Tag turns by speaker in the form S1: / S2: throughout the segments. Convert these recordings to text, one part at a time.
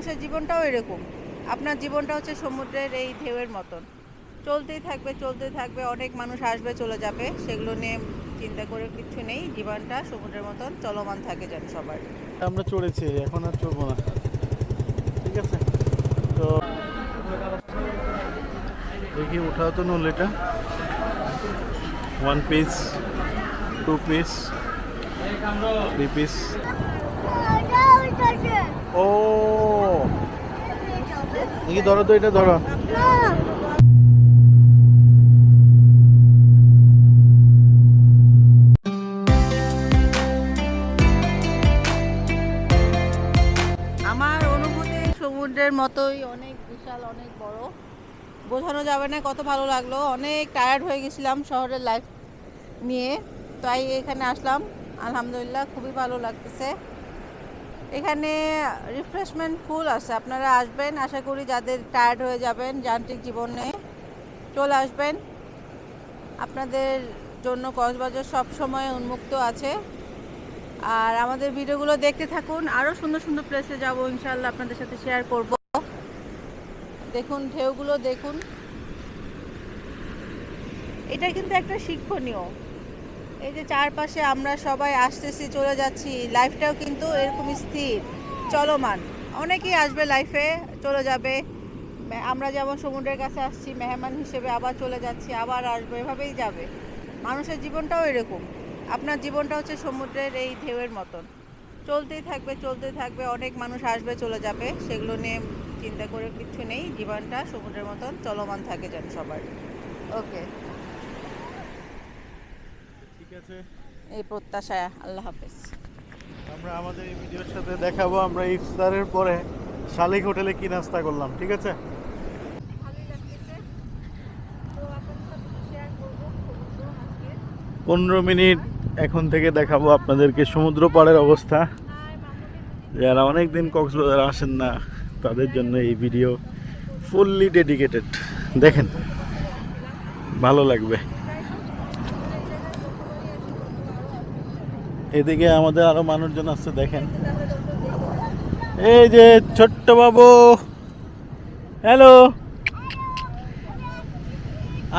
S1: মানুষের জীবনটাও এরকম। আপনার জীবনটা হচ্ছে সমুদ্রের এই ঢেউয়ের মতন। চলতেই থাকবে চলতেই থাকবে অনেক মানুষ আসবে চলে যাবে সেগুলো নিয়ে চিন্তা করে কিচ্ছু নেই জীবনটা সমুদ্রের মতন চলমান থাকে যেন সবার।
S2: আমরা চড়েছি এখন আর চড়বো না। ঠিক আছে? তো দেখি উঠাও তো নলিটা। One piece two piece three piece ও। দেখি ধরো তো, এটা ধরো।
S1: আমার অনুভূতি সমুদ্রের মতোই, অনেক বিশাল, অনেক বড়। বোঝানো যাবে না কত ভালো লাগল। অনেক টায়ার্ড হয়ে গেছিলাম শহরের লাইফ নিয়ে। তাই এখানে আসলাম। আলহামদুলিল্লাহ, খুবই ভালো লাগতেছে। এখানে রিফ্রেশমেন্ট ফুল আছে। আপনারা আসবেন, আশা করি যাদের টায়ার্ড হয়ে যাবেন যান্ত্রিক জীবনে চলে আসবেন। আপনাদের জন্য কক্সবাজার সব সময় উন্মুক্ত আছে। আর আমাদের ভিডিওগুলো দেখতে থাকুন। আরও সুন্দর সুন্দর প্লেসে যাব ইনশাল্লাহ আপনাদের সাথে শেয়ার করব। দেখুন, ঢেউগুলো দেখুন। এটা কিন্তু একটা শিক্ষণীয়। এই যে চারপাশে আমরা সবাই আসতেছি, চলে যাচ্ছি। লাইফটাও কিন্তু এরকম স্থির, চলমান। অনেকেই আসবে লাইফে চলে যাবে। আমরা যেমন সমুদ্রের কাছে আসছি, মেহমান হিসেবে আবার চলে যাচ্ছি, আবার আসবে, এভাবেই যাবে। মানুষের জীবনটাও এরকম। আপনার জীবনটা হচ্ছে সমুদ্রের এই ঢেউয়ের মতন। চলতেই থাকবে চলতেই থাকবে, অনেক মানুষ আসবে, চলে যাবে। সেগুলো নিয়ে চিন্তা করে কিচ্ছু নেই, জীবনটা সমুদ্রের মতন চলমান থাকে যেন সবার। ওকে এই প্রত্যাশায় আল্লাহ হাফেজ।
S2: আমরা আমাদের এই ভিডিওর সাথে দেখাবো আমরা ইফতারের পরে শালিক হোটেলে কি নাস্তা করলাম ঠিক আছে? পনেরো মিনিট এখন থেকে দেখাবো আপনাদেরকে সমুদ্র পাড়ের অবস্থা। যারা অনেক দিন কক্সবাজার আসেন না তাদের জন্য এই ভিডিও ফুললি ডেডিকেটেড দেখেন ভালো লাগবে। এদিকে আমাদের আরও মানুষজন আসছে, দেখেন। এই যে ছোট্ট বাবু। হ্যালো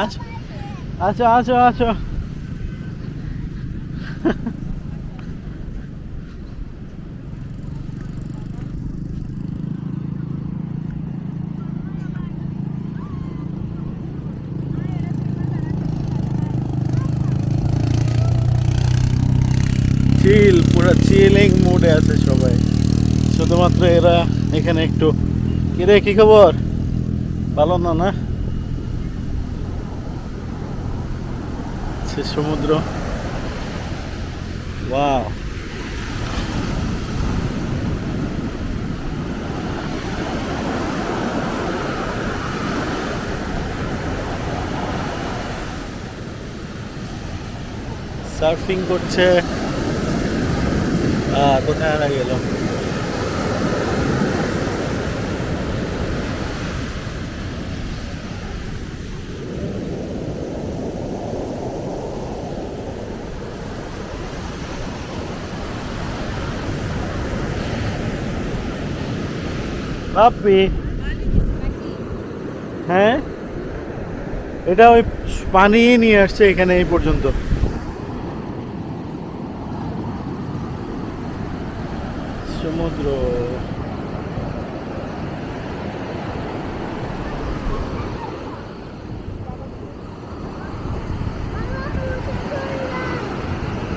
S2: আচ্ছা আচ্ছা আচ্ছা আছো চিল পুরো চিলিং মুডে আছে সবাই শুধুমাত্র এরা এখানে একটু। কিরে কি খবর? ভালো না না? সমুদ্র। ওয়াও। সার্ফিং করছে। আহ, কোথায় হারা বাপ্পি হ্যাঁ? এটা ওই পানি নিয়ে আসছে এখানে এই পর্যন্ত। সমুদ্র।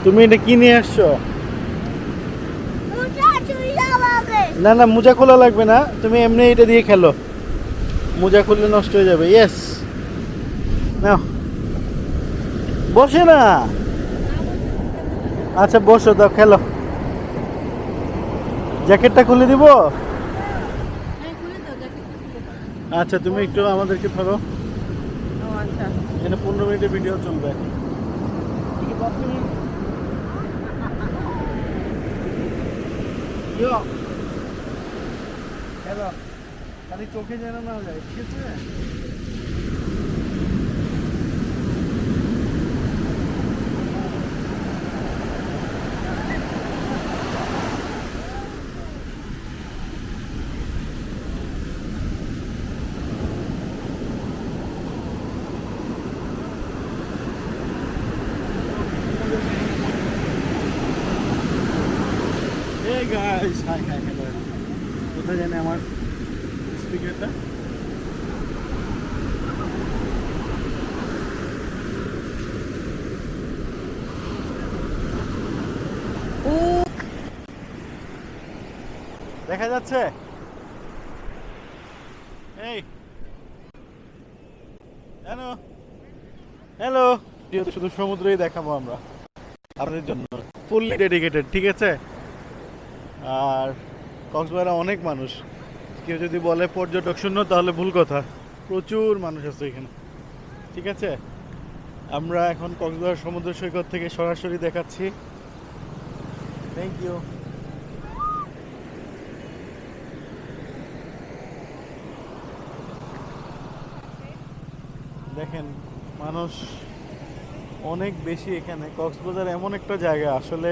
S2: তুমি এটা কি নিয়ে আসছো? না না মোজা খোলা লাগবে না। তুমি এমনি এটা দিয়ে খেলো। মোজা খুললে নষ্ট হয়ে যাবে। ইয়েস নাও। বসে না। আচ্ছা বসো দাও খেলো। জ্যাকেটটা খুলে দিব? আচ্ছা তুমি একটু আমাদেরকে ধরো। এখানে পনেরো মিনিটের ভিডিও চলবে। ইয়ো। এবার খালি চোখে যেন না যায় ঠিক আছে Hey guys, hi, hi. কোথায় জানে আমার স্পিকারটা দেখা যাচ্ছে? এই! হ্যালো? হ্যালো? শুধু সমুদ্রই দেখাবো আমরা। আপনাদের জন্য। ফুললি ডেডিকেটেড ঠিক আছে? আর কক্সবাজারে অনেক মানুষ। কেউ যদি বলে পর্যটক শূন্য, তাহলে ভুল কথা। প্রচুর মানুষ আছে এখানে। ঠিক আছে? আমরা এখন কক্সবাজার সমুদ্র সৈকত থেকে সরাসরি দেখাচ্ছি। থ্যাংক ইউ দেখেন, মানুষ অনেক বেশি এখানে। কক্সবাজার এমন একটা জায়গা। আসলে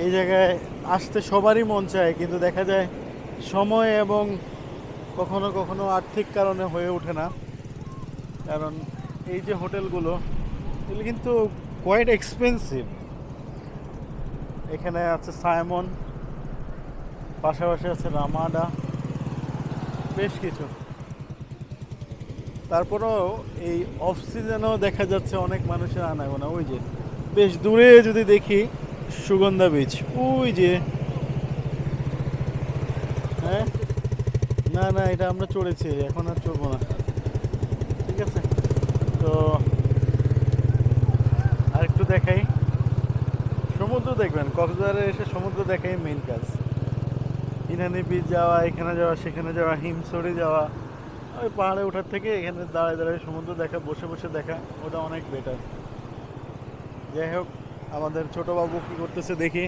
S2: এই জায়গায় আসতে সবারই মন চায়, কিন্তু দেখা যায় সময় এবং কখনো কখনো আর্থিক কারণে হয়ে ওঠে না। কারণ এই যে হোটেলগুলো, এগুলো কিন্তু কোয়াইট এক্সপেন্সিভ এখানে আছে সায়মন পাশাপাশি আছে রামাডা, বেশ কিছু। তারপরেও এই অফ সিজনেও দেখা যাচ্ছে অনেক মানুষের আনাগোনা। ওই যে বেশ দূরে যদি দেখি সুগন্ধা বিচ ওই যে। হ্যাঁ? না না, এটা আমরা চড়েছি, এখন আর চড়বো না। ঠিক আছে? তো আরেকটু দেখাই। সমুদ্র দেখবেন, কক্সবাজারে এসে সমুদ্র দেখাই মেইন কাজ। ইনানি বিচ যাওয়া, এখানে যাওয়া, সেখানে যাওয়া হিমসরি যাওয়া। ওই পাহাড়ে ওঠার থেকে এখানে দাঁড়ায় দাঁড়ায় সমুদ্র দেখা, বসে বসে দেখা, ওটা অনেক বেটার যাই হোক আমাদের ছোট বাবু কি করতেছে দেখি।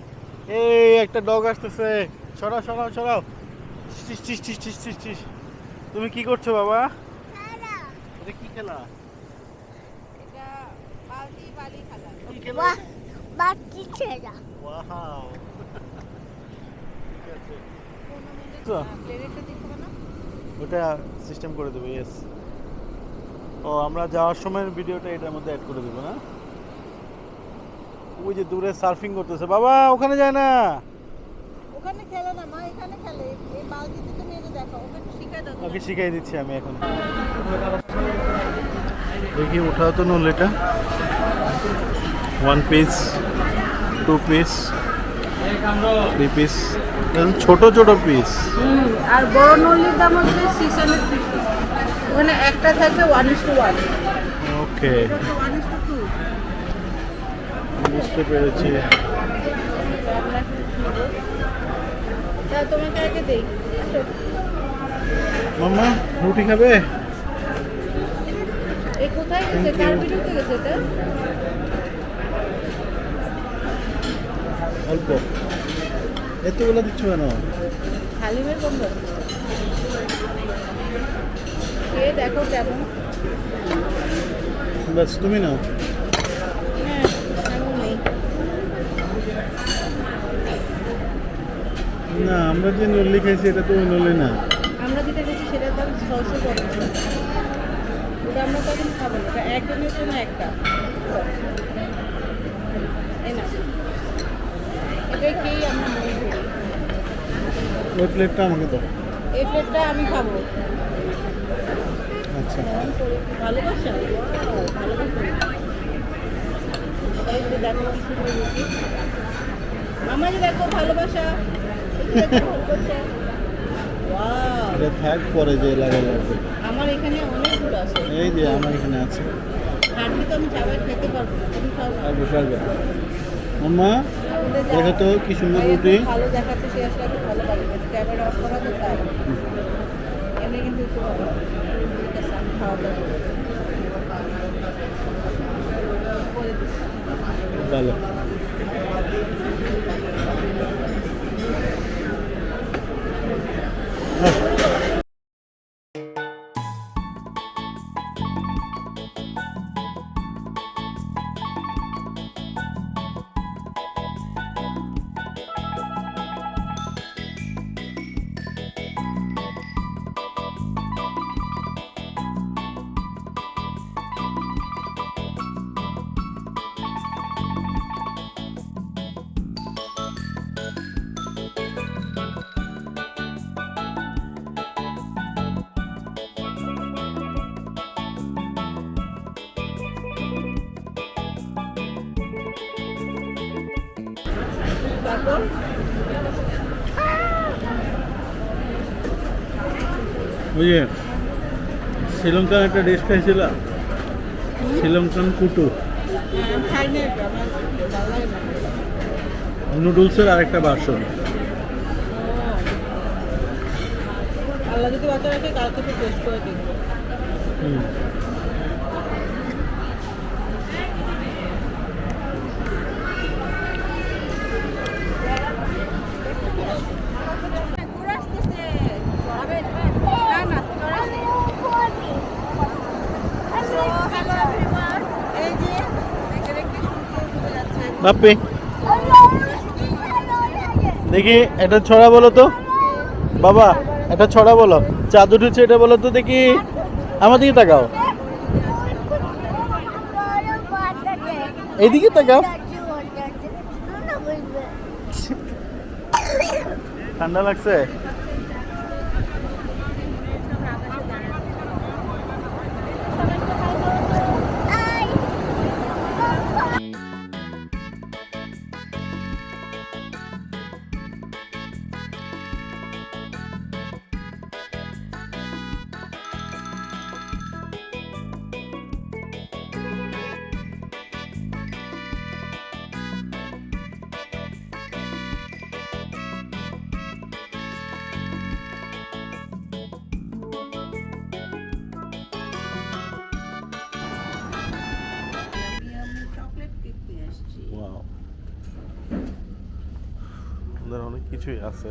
S2: এই একটা ডগ আসতেছে। সরাও সরাও সরাও। তুমি কি করছ বাবা? এটা কি খেলা? ওটা সিস্টেম করে দেবে ইয়েস ও আমরা যাওয়ার সময় ভিডিওটা এটার মধ্যে অ্যাড করে দেবো না? ওই যে দূরে সার্ফিং করতেছে। বাবা ওখানে যায় না।
S1: ওখানে খেলে না মা এখানে খেলে। এই বালতিতে তুমি দেখো ওকে শিখাই দাও
S2: ওকে শিখাই দিচ্ছি আমি এখন। দেখি উঠাও তো নলেটা one piece two piece three piece ছোট ছোট পিস
S1: আর বড় নলির দাম হচ্ছে সিক্স হান্ড্রেড ফিফটি ওখানে একটা থাকবে one is to one
S2: okay বুঝতে পেরেছি। মাম্মা রুটি খাবে?
S1: কোথায় গেছে? কার ভিডিওতে গেছে এটা?
S2: অল্প। এতগুলো দিচ্ছ কেন?
S1: হালিমের খেয়ে দেখো কেমন।
S2: বাস তুমি নাও
S1: হ্যাঁ এমন নেই
S2: না আমরা যে নল্লি খাইছি এটা তো ওই না।
S1: আমরা যেটা গেছি সেটা দাম ছশো পঞ্চাশ। ওটা আমরা কখন খাব না? ওটা একজনের জন্য একটা। এই না। এটাই খেয়েই আমরা মনে করি?
S2: ওই প্লেটটা আমাকে দাও।
S1: এই প্লেটটা আমি খাব।
S2: আচ্ছা।
S1: ভালোবাসা? ভালোবাসা। দেখো কি আমার যে দেখো ভালোবাসা।
S2: এটা থাক পরে যে লাগা লাগবে
S1: আমার এখানে অনেকগুলো আছে।
S2: এই যে আমার এখানে আছে।
S1: হাঁটলে তো আমি চাবাই খেতে পারব। তুমি খাও।
S2: আর বসে আসবে মাম্মা দেখো তো কি সুন্দর রুটি।
S1: ভালো দেখাচ্ছে সে আসলে ভালো লাগে ক্যামেরা অফ করা তো তাই। এমনি কিন্তু ভালো।
S2: যে শ্রীলঙ্কার একটা ডিশ খাইছিলাম শ্রীলঙ্কান কুটু। নুডলসের আরেকটা বাসন
S1: আল্লাহ যদি বাচ্চা রাখে কালকে টেস্ট করে দেখব যে দেখতে দেখতে সূর্য ডুবে যাচ্ছে
S2: বাপ্পি দেখি এটা ছড়া বলো তো। বাবা এটা ছড়া বলো। চাঁদ উঠেছে এটা বলো তো দেখি। আমার দিকে তাকাও। এইদিকে তাকাও। ঠান্ডা লাগছে? কিছুই আছে।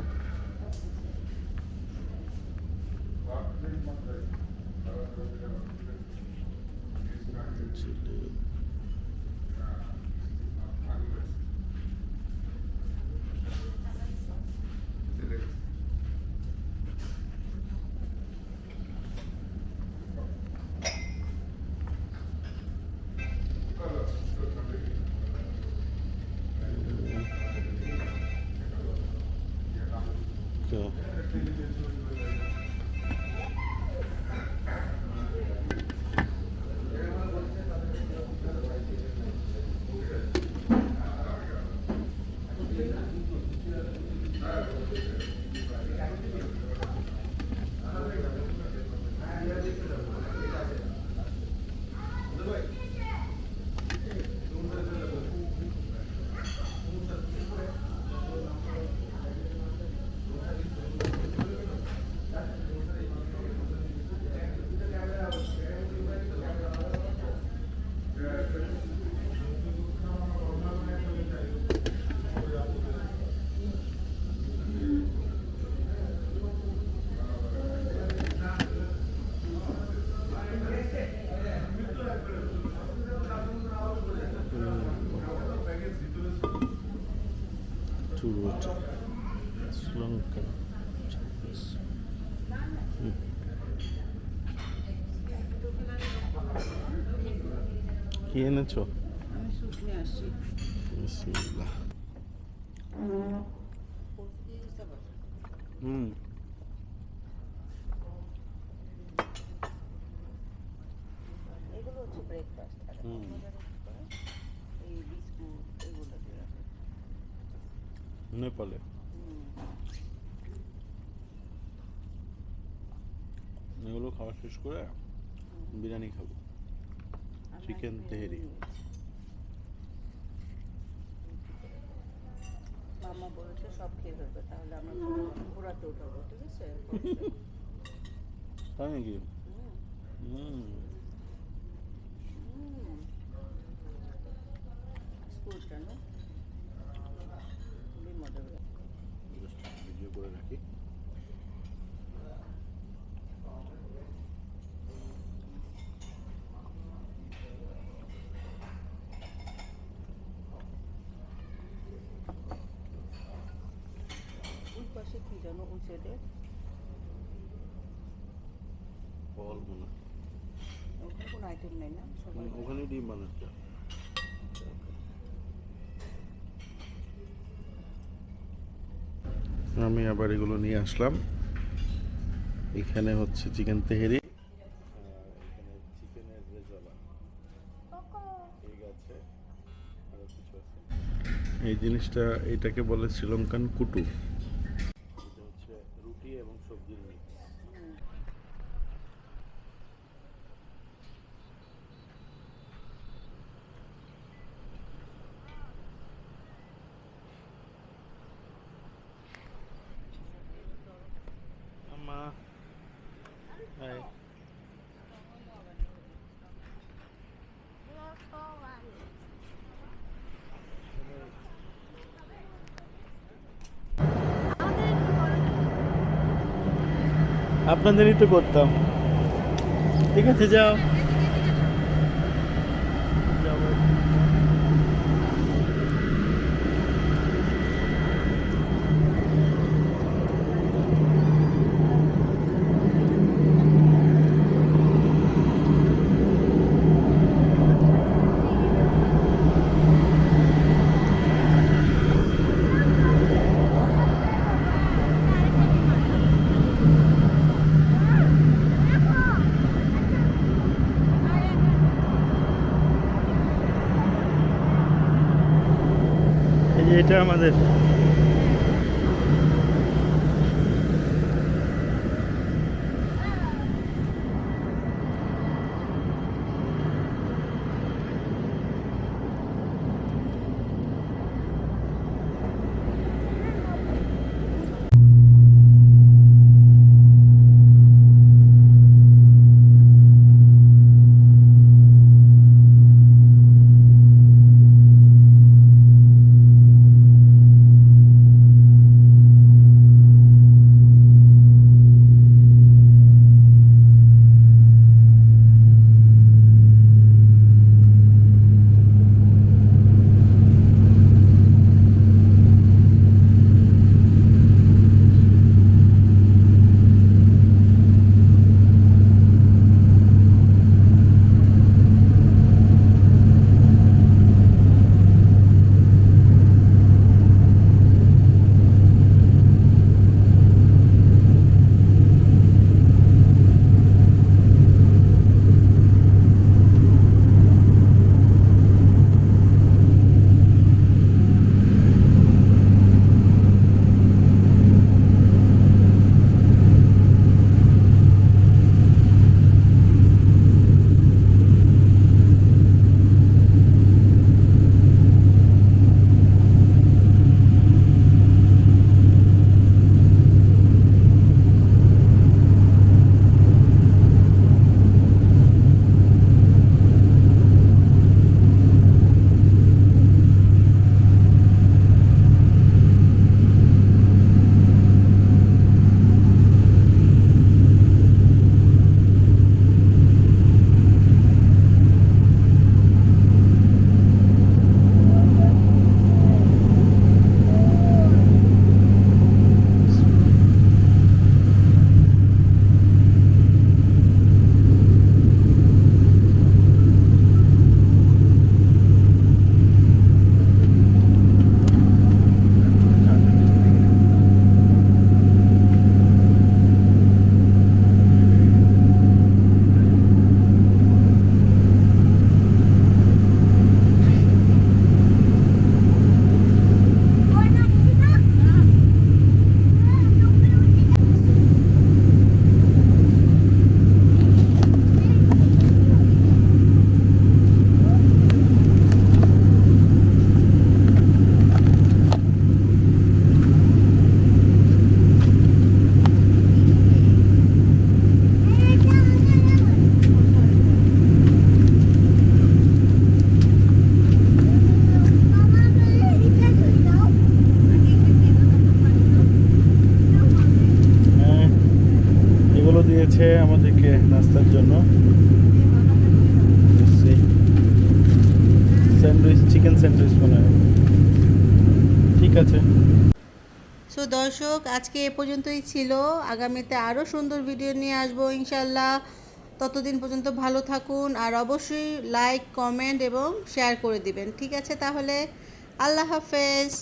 S2: কি এনেছো
S1: আমি স্যুপ নিয়ে আসছি
S2: বিসমিল্লাহ হুম
S1: এগুলো হচ্ছে ব্রেকফাস্ট আর এখন
S2: হুম।
S1: মজার হচ্ছে করে এই বিস্কুট এগুলো দিয়ে
S2: নেপালে এগুলো খাওয়া শেষ করে বিরিয়ানি খাব। চিকেন তেহেরি।
S1: মামা বলেছে সব খেয়ে ফেলবে তাহলে আমরা ঘোরাতে উঠাবো ঠিক আছে?
S2: তাই নাকি?
S1: হুম। স্কুলটা না খুবই মজার
S2: ভিডিও করে রাখি
S1: ওই পাশে কি জানো ওই সাইডে
S2: ফল মনে হয়।
S1: ওখানে কোনো আইটেম নেই না সবাই
S2: হুম, ওখানেই ডিম বানাচ্ছে আমি আবার এগুলো নিয়ে আসলাম। এখানে হচ্ছে চিকেন তেহেরি। কিছু আছে এই জিনিসটা এটাকে বলে শ্রীলঙ্কান কুটু এটা হচ্ছে রুটি এবং সবজির মিক্স আম্মা হাই আপনাদেরই তো করতাম। ঠিক আছে যাও। এই এগুলো আমাদেরকে নাস্তার জন্য। চিকেন স্যান্ডউইচ মনে হয়। ঠিক আছে।
S1: সো দর্শক, আজকে এ পর্যন্তই ছিল। আগামীতে আরও সুন্দর ভিডিও নিয়ে আসব ইনশাল্লাহ ততদিন পর্যন্ত ভালো থাকুন আর অবশ্যই লাইক কমেন্ট এবং শেয়ার করে দিবেন। ঠিক আছে তাহলে? আল্লাহ হাফেজ।